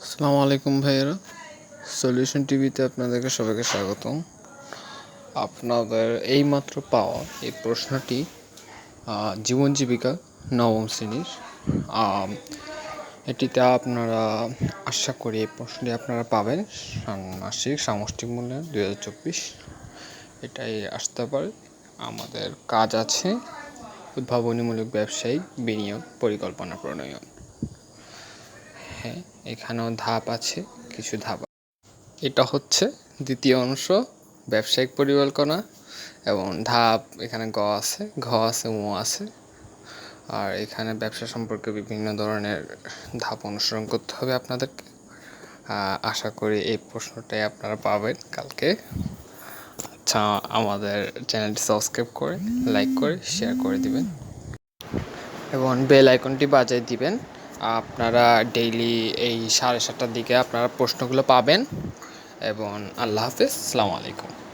আসসালামু আলাইকুম ভাইয়েরা। সলিউশন টিভিতে আপনাদেরকে সবাইকে স্বাগতম। আপনাদের এইমাত্র পাওয়া এই প্রশ্নটি জীবন জীবিকা নবম শ্রেণির। এটিতে আপনারা আশা করি এই প্রশ্নটি আপনারা পাবেন। ষান্মাসিক সামষ্টিক মূল্যায়ন দুই হাজার চব্বিশ। এটাই আসতে পারে। আমাদের কাজ আছে উদ্ভাবনীমূলক ব্যবসায়িক বিনিয়োগ পরিকল্পনা প্রণয়ন। হ্যাঁ এখানেও ধাপ আছে, কিছু ধাপ এটা হচ্ছে দ্বিতীয় অংশ, ব্যবসায়িক পরিকল্পনা এবং ধাপ, এখানে গ আছে, ঘ আছে ও আছে। আর এখানে ব্যবসা সম্পর্কে বিভিন্ন ধরনের ধাপ অনুসরণ করতে হবে আপনাদেরকে। আশা করি এই প্রশ্নটাই আপনারা পাবেন কালকে। আচ্ছা আমাদের চ্যানেলটি সাবস্ক্রাইব করে, লাইক করে শেয়ার করে দিবেন। এবং বেল আইকনটি বাজায় দিবেন। আপনারা ডেইলি এই সাড়ে সাতটার দিকে আপনারা প্রশ্নগুলো পাবেন। এবং আল্লাহ হাফিজ আসসালামু আলাইকুম।